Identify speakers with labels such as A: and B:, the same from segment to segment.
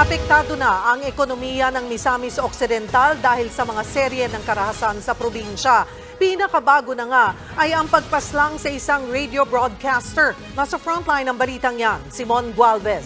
A: Apektado na ang ekonomiya ng Misamis Occidental dahil sa mga serye ng karahasan sa probinsya. Pinakabago na nga ay ang pagpaslang sa isang radio broadcaster. Nasa frontline ng balitang yan, Simon Gualvez.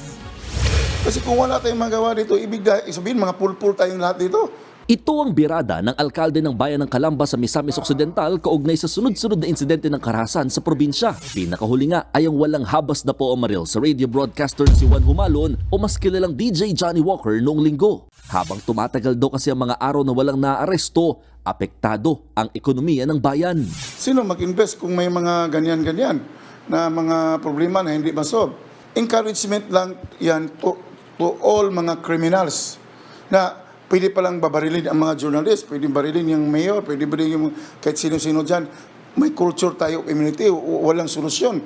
B: Kasi kung wala tayong magawa dito, ibig sabihin mga pulpul tayong lahat dito.
C: Ito ang birada ng alkalde ng bayan ng Calamba sa Misamis Occidental kaugnay sa sunod-sunod na insidente ng karahasan sa probinsya. Pinakahuli nga ay ang walang habas na po maril sa radio broadcaster si Juan Humalon o mas kilalang DJ Johnny Walker noong linggo. Habang tumatagal daw kasi ang mga araw na walang naaresto, apektado ang ekonomiya ng bayan.
B: Sino mag-invest kung may mga ganyan-ganyan na mga problema na hindi masolve? Encouragement lang yan to, to all mga criminals na pwede palang babarilin ang mga journalist, pwede barilin yung mayor, pwede barilin yung kahit sino-sino dyan. May culture tayo, immunity, walang solusyon.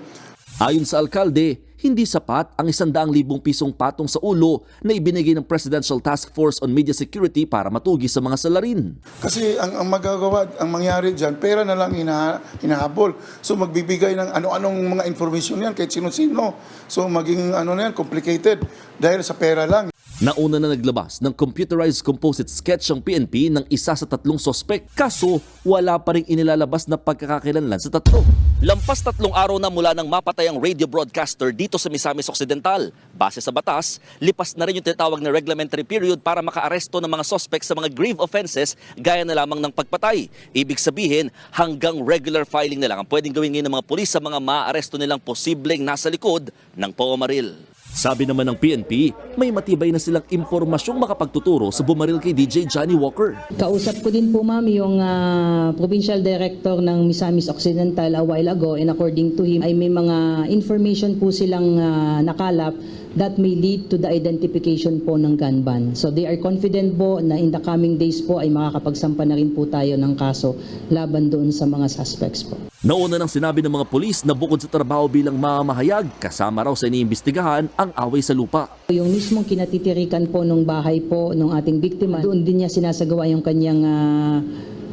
C: Ayon sa alkalde, hindi sapat ang 100,000 pisong patong sa ulo na ibinigay ng Presidential Task Force on Media Security para matugi sa mga salarin.
B: Kasi ang, ang magagawa, ang mangyari dyan, pera na lang hina, hinahabol. So magbibigay ng ano-anong mga information yan kahit sino-sino. So maging ano na yan, complicated dahil sa pera lang.
C: Nauna na naglabas ng computerized composite sketch ang PNP ng isa sa tatlong sospek. Kaso wala pa rin inilalabas na pagkakakilanlan sa tatlo. Lampas tatlong araw na mula nang mapatay ang radio broadcaster dito sa Misamis Occidental. Base sa batas, lipas na rin yung tinatawag na reglementary period para makaaresto ng mga sospek sa mga grave offenses gaya na lamang ng pagpatay. Ibig sabihin, hanggang regular filing na lang ang pwedeng gawin ngayon ng mga pulis sa mga maaaresto nilang posibleng nasa likod ng pamamaril. Sabi naman ng PNP, may matibay na silang impormasyong makapagtuturo sa bumaril kay DJ Johnny Walker.
D: Kausap ko din po ma'am yung ah, provincial director ng Misamis Occidental a while ago and according to him ay may mga information po silang ah, nakalap that may lead to the identification po ng gun ban. So they are confident po na in the coming days po ay makakapagsampa na rin po tayo ng kaso laban doon sa mga suspects po.
C: Nauna nang sinabi ng mga pulis na bukod sa trabaho bilang mamahayag, kasama raw sa iniimbestigahan ang away sa lupa.
D: Yung mismong kinatitirikan po ng bahay po ng ating biktima, doon din niya sinasagawa yung kanyang ah,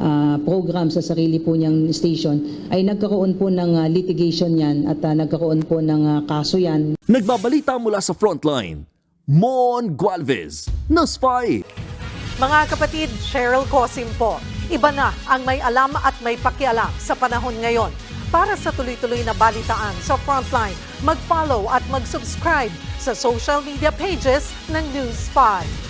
D: ah, program sa sarili po niyang station, ay nagkaroon po ng ah, litigation yan at ah, nagkaroon po ng ah, kaso yan.
C: Nagbabalita mula sa frontline, Mon Gualvez, Newsfy.
A: Mga kapatid, Cheryl Cosim po. Iba na ang may alam at may pakialam sa panahon ngayon. Para sa tuloy-tuloy na balitaan sa Frontline, mag-follow at mag-subscribe sa social media pages ng News 5.